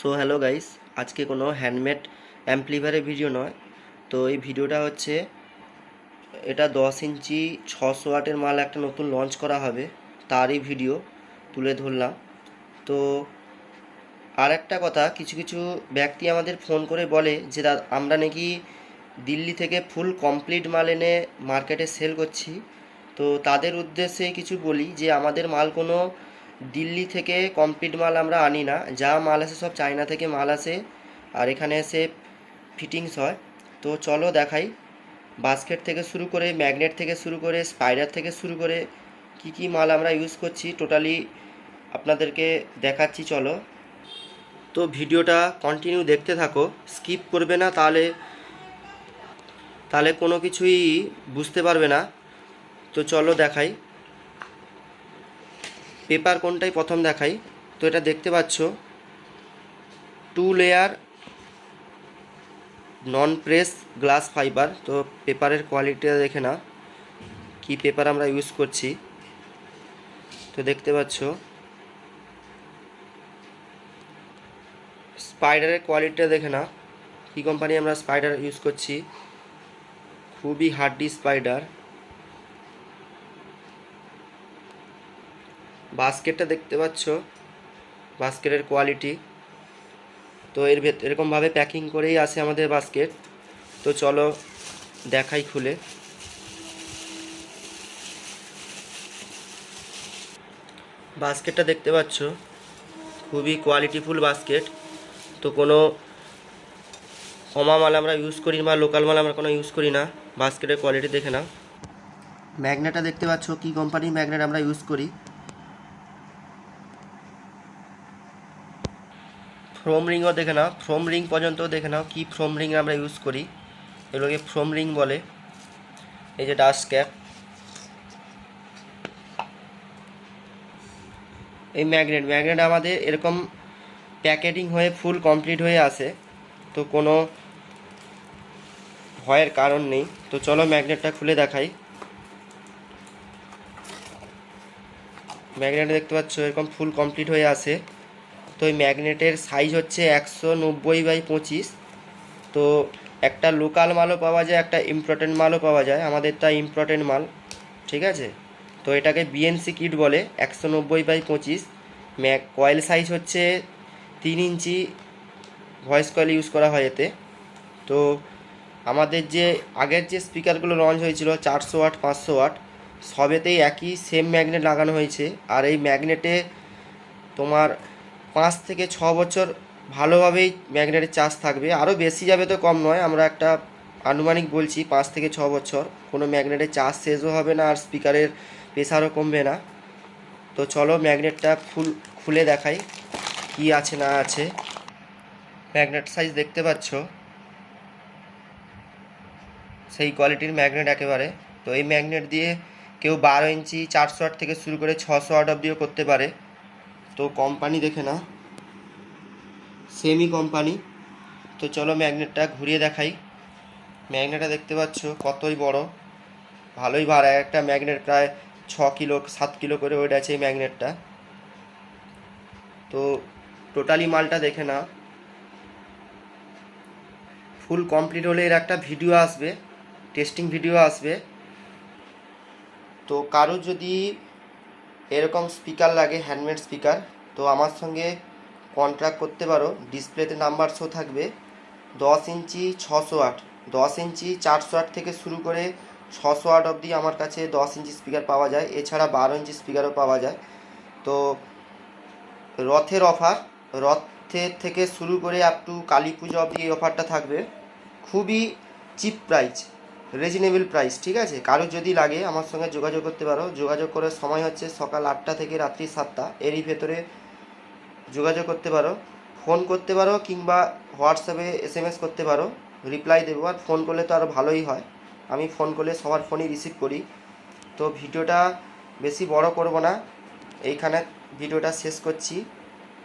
So hello guys আজকে কোনো handmade অ্যাম্পলিফায়ারের video নয়। তো এই ভিডিওটা হচ্ছে, এটা দশ ইঞ্চি ছশো ওয়াটের মাল একটা নতুন লঞ্চ করা হবে, তারই ভিডিও তুলে ধরলাম। তো আর একটা কথা, কিছু কিছু ব্যক্তি আমাদের ফোন করে বলে যে আমরা নাকি দিল্লি থেকে ফুল কমপ্লিট মাল এনে মার্কেটে সেল করছি। তো তাদের উদ্দেশ্যে কিছু বলি যে, আমাদের মাল কোনো দিল্লি থেকে কমপ্লিট মাল আমরা আনি না। যা মাল আসে সব চায়না থেকে মাল আসে আর এখানে এসে ফিটিংস হয়। তো চলো দেখাই। বাস্কেট থেকে শুরু করে ম্যাগনেট থেকে শুরু করে স্পাইডার থেকে শুরু করে কি কি মাল আমরা ইউজ করছি টোটালি আপনাদেরকে দেখাচ্ছি, চলো। তো ভিডিওটা কন্টিনিউ দেখতে থাকো। স্কিপ করবে না, তাহলে তাহলে কোনো কিছুই বুঝতে পারবে না। তো চলো দেখাই। পেপার কোনটাই প্রথম দেখাই? তো এটা দেখতে পাচ্ছ। Two layer non press glass fibre তো পেপারের কোয়ালিটিটা দেখে না কি পেপার আমরা ইউজ করছি? তো দেখতে পাচ্ছ। স্পাইডারের কোয়ালিটিটা দেখে না কী কোম্পানি আমরা স্পাইডার ইউজ করছি? খুবই হার্ডি স্পাইডার বাস্কেটটা দেখতে পাচ্ছ, বাস্কেটের কোয়ালিটি তো এর ভেত, এরকমভাবে প্যাকিং করেই আসে আমাদের বাস্কেট তো চলো দেখাই খুলে। বাস্কেটটা দেখতে পাচ্ছ, খুবই কোয়ালিটিফুল বাস্কেট তো কোনো কমা মাল আমরা ইউজ করি না বা লোকাল মাল আমরা কোনো ইউজ করি না বাস্কেটের কোয়ালিটি দেখে নাও। ম্যাগনেটটা দেখতে পাচ্ছ, কী কোম্পানির ম্যাগনেট আমরা ইউজ করি। ফ্রোম রিংও দেখে নাও। ফ্রোম রিং পর্যন্ত দেখে নাও কী ফ্রোম রিং আমরা ইউজ করি। এগুলোকে ফ্রোম রিং বলে। এই যে ডাস্ট ক্যাপ এই ম্যাগনেট ম্যাগনেট আমাদের এরকম প্যাকেটিং হয়ে ফুল কমপ্লিট হয়ে আসে তো কোনো ভয়ের কারণ নেই। তো চলো ম্যাগনেটটা খুলে দেখাই। ম্যাগনেট দেখতে পাচ্ছ এরকম ফুল কমপ্লিট হয়ে আসে তো এই ম্যাগনেটের সাইজ হচ্ছে একশো নব্বই বাই পঁচিশ। তো একটা লোকাল মালও পাওয়া যায়, একটা ইম্পর্টেন্ট মালও পাওয়া যায়। আমাদেরটা ইম্পর্টেন্ট মাল, ঠিক আছে? তো এটাকে বিএনসি কিট বলে, একশো নব্বই বাই পঁচিশ। ম্যাক কয়েল সাইজ হচ্ছে তিন ইঞ্চি ভয়েস কয়েল ইউজ করা হয় এতে। তো আমাদের যে, আগের যে স্পিকারগুলো লঞ্চ হয়েছিল, চারশো ওয়াট, পাঁচশো ওয়াট, সবেতেই একই সেম ম্যাগনেট লাগানো হয়েছে। আর এই ম্যাগনেটে তোমার পাঁচ থেকে ছ বছর ভালোভাবেই ম্যাগনেটের চার্জ থাকবে। আরও বেশি যাবে তো কম নয়, আমরা একটা আনুমানিক বলছি পাঁচ থেকে ছ বছর। কোনো ম্যাগনেটের চার্জ শেষও হবে না আর স্পিকারের প্রেশারও কমবে না। তো চলো ম্যাগনেটটা ফুল, খুলে দেখাই কি আছে না আছে। ম্যাগনেট সাইজ দেখতে পাচ্ছ? সেই কোয়ালিটির ম্যাগনেট একেবারে। তো এই ম্যাগনেট দিয়ে কেউ বারো ইঞ্চি, চারশো আট থেকে শুরু করে ছশো আট অবধিও করতে পারে। তো কোম্পানি দেখে না সেমি কোম্পানি তো চলো ম্যাগনেটটা ঘুরিয়ে দেখাই। ম্যাগনেটটা দেখতে পাচ্ছ, কতই বড়। ভালোই ভাড়া, একটা ম্যাগনেট প্রায় ছ কিলো, সাত কিলো করে ওয়েট আছে এই ম্যাগনেটটা তো টোটালি মালটা দেখে না ফুল কমপ্লিট হলে এর একটা ভিডিও আসবে টেস্টিং ভিডিও আসবে। তো কারও যদি এরকম স্পিকার লাগে হ্যান্ডমেড স্পিকার তো আমার সঙ্গে কন্ট্রাক্ট করতে পারো। ডিসপ্লেতে নাম্বার শো থাকবে। দশ ইঞ্চি ছশো আট। দশ ইঞ্চি চারশো আট থেকে শুরু করে ছশো আট অবধি আমার কাছে দশ ইঞ্চি স্পিকার পাওয়া যায়। এছাড়া বারো ইঞ্চি স্পিকারও পাওয়া যায়। তো রথের অফার রথের থেকে শুরু করে আপ টু কালী পুজো অবধি এই অফারটা থাকবে। খুবই চিপ প্রাইস রিজনেবল প্রাইস ঠিক আছে? কারও যদি লাগে, আমার সঙ্গে যোগাযোগ করতে পারো। যোগাযোগ করার সময় হচ্ছে সকাল আটটা থেকে রাত্রি সাতটা। এরই ভেতরে যোগাযোগ করতে পারো। ফোন করতে পারো কিংবা হোয়াটসঅ্যাপে এস এম এস করতে পারো। রিপ্লাই দেবো। আর ফোন করলে তো আরও ভালোই হয়। আমি ফোন করলে সবার ফোনই রিসিভ করি। তো ভিডিওটা বেশি বড় করব না। এইখানে ভিডিওটা শেষ করছি।